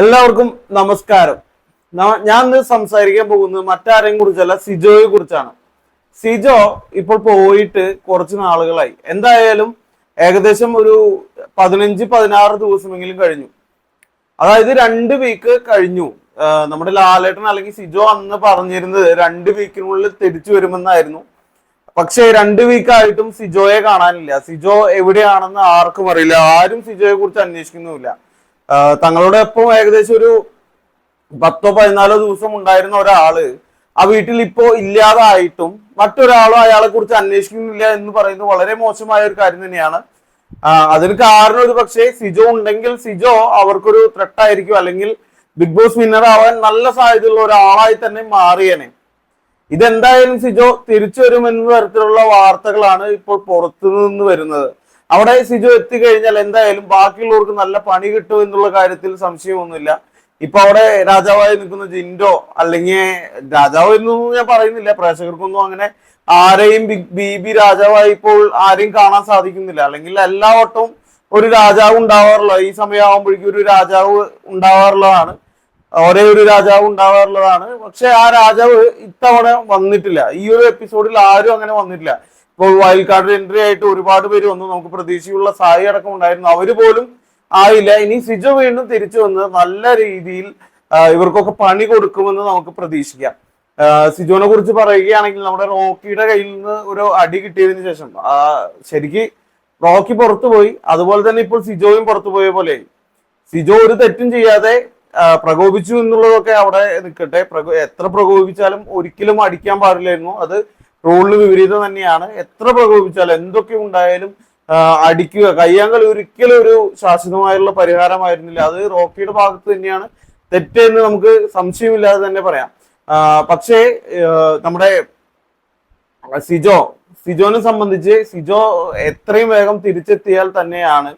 എല്ലാവർക്കും നമസ്കാരം. ഞാൻ ഇന്ന് സംസാരിക്കാൻ പോകുന്നത് മറ്റാരെയും കുറിച്ചല്ല സിജോയെ കുറിച്ചാണ്. സിജോ ഇപ്പോൾ പോയിട്ട് കുറച്ച് നാളുകളായി. എന്തായാലും ഏകദേശം ഒരു പതിനഞ്ച് പതിനാറ് ദിവസമെങ്കിലും കഴിഞ്ഞു. അതായത് രണ്ട് വീക്ക് കഴിഞ്ഞു. നമ്മുടെ ലാലേട്ടൻ അല്ലെങ്കിൽ സിജോ അന്ന് പറഞ്ഞിരുന്നത് രണ്ട് വീക്കിനുള്ളിൽ തിരിച്ചു വരുമെന്നായിരുന്നു. പക്ഷേ രണ്ട് വീക്കായിട്ടും സിജോയെ കാണാനില്ല. സിജോ എവിടെയാണെന്ന് ആർക്കും അറിയില്ല. ആരും സിജോയെ കുറിച്ച് അന്വേഷിക്കുന്നുമില്ല. തങ്ങളോടൊപ്പം ഏകദേശം ഒരു പത്തോ പതിനാലോ ദിവസം ഉണ്ടായിരുന്ന ഒരാൾ ആ വീട്ടിൽ ഇപ്പോ ഇല്ലാതായിട്ടും മറ്റൊരാളും അയാളെ കുറിച്ച് അന്വേഷിക്കുന്നില്ല എന്ന് പറയുന്നത് വളരെ മോശമായ ഒരു കാര്യം തന്നെയാണ്. അതിന് കാരണം ഒരു പക്ഷേ സിജോ ഉണ്ടെങ്കിൽ സിജോ അവർക്കൊരു ത്രെട്ടായിരിക്കും അല്ലെങ്കിൽ ബിഗ് ബോസ് വിന്നർ ആവാൻ നല്ല സാധ്യതയുള്ള ഒരാളായി തന്നെ മാറിയനെ. ഇതെന്തായാലും സിജോ തിരിച്ചു വരുമെന്ന തരത്തിലുള്ള വാർത്തകളാണ് ഇപ്പോൾ പുറത്തു നിന്ന് വരുന്നത്. അവിടെ സിജു എത്തിക്കഴിഞ്ഞാൽ എന്തായാലും ബാക്കിയുള്ളവർക്ക് നല്ല പണി കിട്ടും എന്നുള്ള കാര്യത്തിൽ സംശയമൊന്നുമില്ല. ഇപ്പൊ അവിടെ രാജാവായി നിൽക്കുന്ന ജിൻഡോ അല്ലെങ്കിൽ രാജാവ് എന്നൊന്നും ഞാൻ പറയുന്നില്ല. പ്രേക്ഷകർക്കൊന്നും അങ്ങനെ ആരെയും ബി- ബി രാജാവായി ഇപ്പോൾ ആരെയും കാണാൻ സാധിക്കുന്നില്ല. അല്ലെങ്കിൽ എല്ലാ വട്ടവും ഒരു രാജാവ് ഉണ്ടാവാറുള്ള ഈ സമയമാകുമ്പോഴേക്കും ഒരു രാജാവ് ഉണ്ടാവാറുള്ളതാണ്. ഒരേ ഒരു രാജാവ് ഉണ്ടാവാറുള്ളതാണ്. പക്ഷെ ആ രാജാവ് ഇത്തവണ വന്നിട്ടില്ല. ഈ ഒരു എപ്പിസോഡിൽ ആരും അങ്ങനെ വന്നിട്ടില്ല. ഇപ്പോൾ വൈൽഡ് കാർഡ് എൻട്രി ആയിട്ട് ഒരുപാട് പേര് വന്നു. നമുക്ക് പ്രതീക്ഷയുള്ള സായി അടക്കം ഉണ്ടായിരുന്നു. അവർ പോലും ആയില്ല. ഇനി സിജോ വീണ്ടും തിരിച്ചു വന്ന് നല്ല രീതിയിൽ ഇവർക്കൊക്കെ പണി കൊടുക്കുമെന്ന് നമുക്ക് പ്രതീക്ഷിക്കാം. സിജുവിനെ കുറിച്ച് പറയുകയാണെങ്കിൽ നമ്മുടെ റോക്കിയുടെ കയ്യിൽ നിന്ന് ഒരു അടി കിട്ടിയതിന് ശേഷം ശരിക്ക് റോക്കി പുറത്തു പോയി. അതുപോലെ തന്നെ ഇപ്പോൾ സിജോയും പുറത്തു പോയ പോലെ സിജോ ഒരു തെറ്റും ചെയ്യാതെ പ്രകോപിച്ചു എന്നുള്ളതൊക്കെ അവിടെ നിൽക്കട്ടെ. എത്ര പ്രകോപിച്ചാലും ഒരിക്കലും അടിക്കാൻ പാടില്ലായിരുന്നു. അത് റൂളിന് വിപരീതം തന്നെയാണ്. എത്ര പ്രകോപിച്ചാലും എന്തൊക്കെ ഉണ്ടായാലും അടിക്കുക കയ്യാങ്കൾ ഒരിക്കലും ഒരു ശാശ്വതമായുള്ള പരിഹാരമായിരുന്നില്ല. അത് റോക്കിയുടെ ഭാഗത്ത് തന്നെയാണ്. തെറ്റെന്ന് നമുക്ക് സംശയമില്ലാതെ തന്നെ പറയാം. പക്ഷേ നമ്മുടെ സിജോ സിജോനെ സംബന്ധിച്ച് സിജോ എത്രയും വേഗം തിരിച്ചെത്തിയാൽ തന്നെയാണ്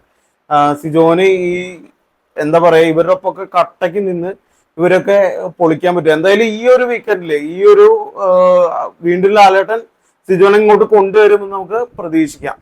സിജോന് ഈ എന്താ പറയാ ഇവരുടെ ഒപ്പൊക്കെ കട്ടയ്ക്ക് നിന്ന് ഇവരൊക്കെ പൊളിക്കാൻ പറ്റും. എന്തായാലും ഈ ഒരു വീക്കെൻഡിൽ ഈ ഒരു വീണ്ടും ലാലേട്ടൻ സിജോനെ ഇങ്ങോട്ട് കൊണ്ടുവരുമെന്ന് നമുക്ക് പ്രതീക്ഷിക്കാം.